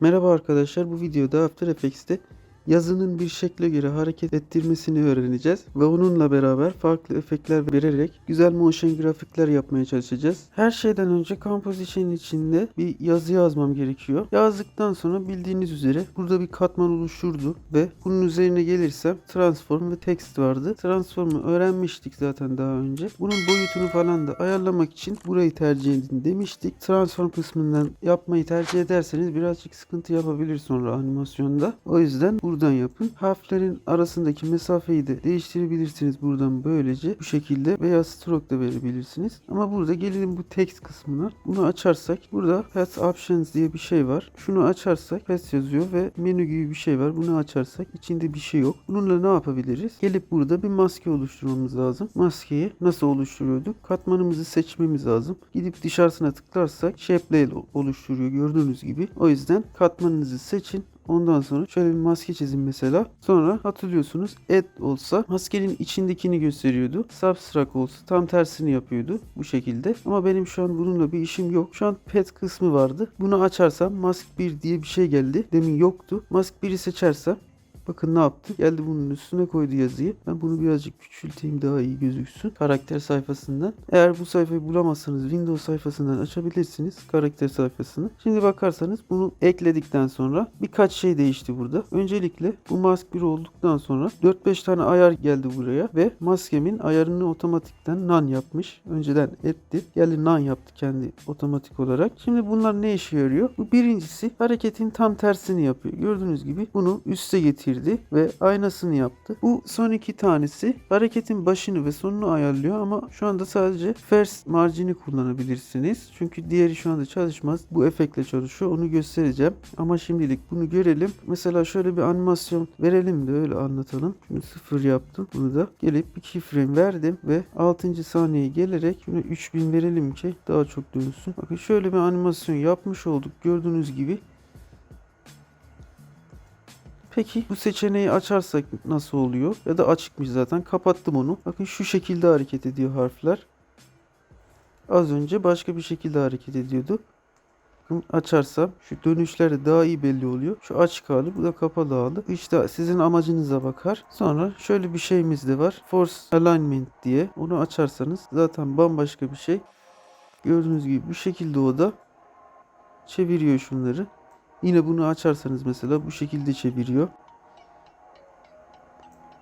Merhaba arkadaşlar bu videoda After Effects'te yazının bir şekle göre hareket ettirmesini öğreneceğiz ve onunla beraber farklı efektler vererek güzel motion grafikler yapmaya çalışacağız. Her şeyden önce composition içinde bir yazı yazmam gerekiyor. Yazdıktan sonra bildiğiniz üzere burada bir katman oluşturdu ve bunun üzerine gelirsem transform ve text vardı. Transform'u öğrenmiştik zaten daha önce. Bunun boyutunu falan da ayarlamak için burayı tercih edin demiştik. Transform kısmından yapmayı tercih ederseniz birazcık sıkıntı yapabilir sonra animasyonda. O yüzden buradan yapın. Harflerin arasındaki mesafeyi de değiştirebilirsiniz buradan böylece. Bu şekilde veya stroke da verebilirsiniz. Ama burada gelelim bu text kısmına. Bunu açarsak burada Path Options diye bir şey var. Şunu açarsak Path yazıyor ve menü gibi bir şey var. Bunu açarsak içinde bir şey yok. Bununla ne yapabiliriz? Gelip burada bir maske oluşturmamız lazım. Maskeyi nasıl oluşturuyorduk? Katmanımızı seçmemiz lazım. Gidip dışarısına tıklarsak Shape Layer oluşturuyor gördüğünüz gibi. O yüzden katmanınızı seçin. Ondan sonra şöyle bir maske çizin mesela. Sonra hatırlıyorsunuz add olsa maskenin içindekini gösteriyordu. Subtract olsa tam tersini yapıyordu bu şekilde. Ama benim şu an bununla bir işim yok. Şu an pet kısmı vardı. Bunu açarsam mask 1 diye bir şey geldi. Demin yoktu. Mask 1'i seçersem Bakın ne yaptı? Geldi bunun üstüne koydu yazıyı. Ben bunu birazcık küçülteyim daha iyi gözüksün. Karakter sayfasından. Eğer bu sayfayı bulamazsanız Windows sayfasından açabilirsiniz. Karakter sayfasını. Şimdi bakarsanız bunu ekledikten sonra birkaç şey değişti burada. Öncelikle bu mask 1 olduktan sonra 4-5 tane ayar geldi buraya ve maskemin ayarını otomatikten none yapmış. Önceden etti. Geldi none yaptı kendi otomatik olarak. Şimdi bunlar ne işe yarıyor? Bu birincisi hareketin tam tersini yapıyor. Gördüğünüz gibi bunu üste getirdi ve aynasını yaptı. Bu son iki tanesi hareketin başını ve sonunu ayarlıyor ama şu anda sadece first margini kullanabilirsiniz. Çünkü diğeri şu anda çalışmaz. Bu efektle çalışıyor. Onu göstereceğim. Ama şimdilik bunu görelim. Mesela şöyle bir animasyon verelim de öyle anlatalım. Şunu sıfır yaptım. Bunu da gelip bir keyframe verdim ve 6. saniyeye gelerek şunu 3000 verelim ki daha çok dönsün. Bakın şöyle bir animasyon yapmış olduk. Gördüğünüz gibi Peki bu seçeneği açarsak nasıl oluyor? Ya da açıkmış zaten. Kapattım onu. Bakın şu şekilde hareket ediyor harfler. Az önce başka bir şekilde hareket ediyordu. Bakın açarsam şu dönüşler de daha iyi belli oluyor. Şu açık hali bu da kapalı hali. İşte sizin amacınıza bakar. Sonra şöyle bir şeyimiz de var. Force Alignment diye. Onu açarsanız zaten bambaşka bir şey. Gördüğünüz gibi bu şekilde o da çeviriyor şunları. Yine bunu açarsanız mesela bu şekilde çeviriyor.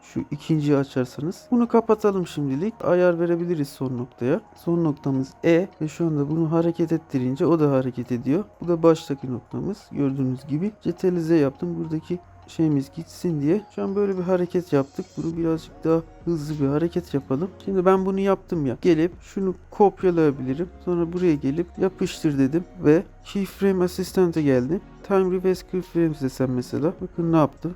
Şu ikinciyi açarsanız. Bunu kapatalım şimdilik. Ayar verebiliriz son noktaya. Son noktamız E ve şu anda bunu hareket ettirince o da hareket ediyor. Bu da baştaki noktamız. Gördüğünüz gibi CTRL-Z yaptım. Buradaki şeyimiz gitsin diye. Şu an böyle bir hareket yaptık. Bunu birazcık daha hızlı bir hareket yapalım. Şimdi ben bunu yaptım ya. Gelip şunu kopyalayabilirim. Sonra buraya gelip yapıştır dedim ve keyframe asistante geldim. Time reverse keyframes desem mesela. Bakın ne yaptı.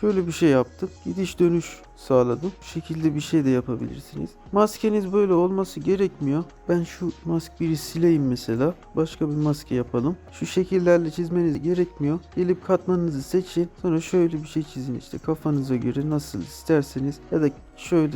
Şöyle bir şey yaptım. Gidiş dönüş sağladım. Bu şekilde bir şey de yapabilirsiniz. Maskeniz böyle olması gerekmiyor. Ben şu mask biri sileyim mesela. Başka bir maske yapalım. Şu şekillerle çizmeniz gerekmiyor. Gelip katmanınızı seçin. Sonra şöyle bir şey çizin işte kafanıza göre nasıl isterseniz. Ya da şöyle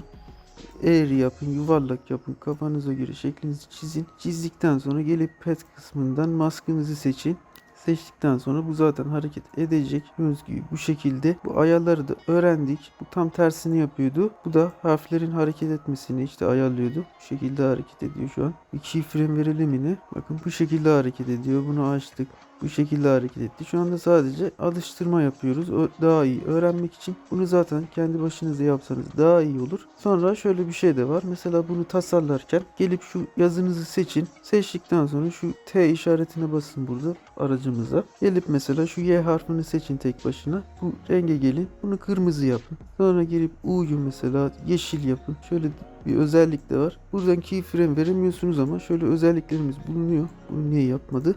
eğri yapın, yuvarlak yapın, kafanıza göre şeklinizi çizin. Çizdikten sonra gelip pet kısmından maskınızı seçin. Seçtikten sonra bu zaten hareket edecek. Gördüğünüz gibi bu şekilde bu ayarları da öğrendik. Bu tam tersini yapıyordu. Bu da harflerin hareket etmesini işte ayarlıyordu. Bu şekilde hareket ediyor şu an. Bir keyframe verelim yine. Bakın bu şekilde hareket ediyor. Bunu açtık. Bu şekilde hareket etti. Şu anda sadece alıştırma yapıyoruz. Daha iyi öğrenmek için. Bunu zaten kendi başınıza yapsanız daha iyi olur. Sonra şöyle bir şey de var. Mesela bunu tasarlarken gelip şu yazınızı seçin. Seçtikten sonra şu T işaretine basın burada aracımıza. Gelip mesela şu Y harfini seçin tek başına. Bu renge gelin. Bunu kırmızı yapın. Sonra gelip U'yu mesela yeşil yapın. Şöyle bir özellik de var. Buradan keyframe veremiyorsunuz ama şöyle özelliklerimiz bulunuyor. Bunu niye yapmadı?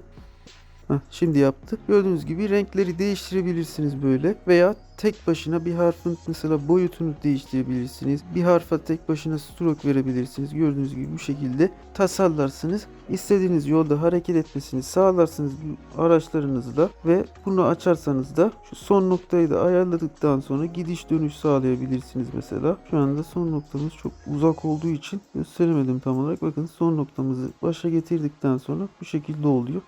Şimdi yaptı. Gördüğünüz gibi renkleri değiştirebilirsiniz böyle veya tek başına bir harfin mesela boyutunu değiştirebilirsiniz. Bir harfa tek başına stroke verebilirsiniz. Gördüğünüz gibi bu şekilde tasarlarsınız. istediğiniz yolda hareket etmesini sağlarsınız araçlarınızla ve bunu açarsanız da şu son noktayı da ayarladıktan sonra gidiş dönüş sağlayabilirsiniz mesela. Şu anda son noktamız çok uzak olduğu için gösteremedim tam olarak. Bakın son noktamızı başa getirdikten sonra bu şekilde oluyor.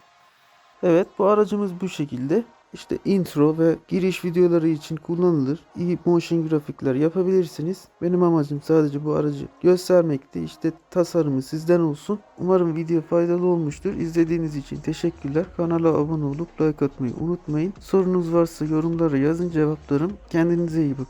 Evet bu aracımız bu şekilde. İşte intro ve giriş videoları için kullanılır. İyi motion grafikler yapabilirsiniz. Benim amacım sadece bu aracı göstermekti. İşte tasarımı sizden olsun. Umarım video faydalı olmuştur. İzlediğiniz için teşekkürler. Kanala abone olup like atmayı unutmayın. Sorunuz varsa yorumlara yazın cevaplarım. Kendinize iyi bakın.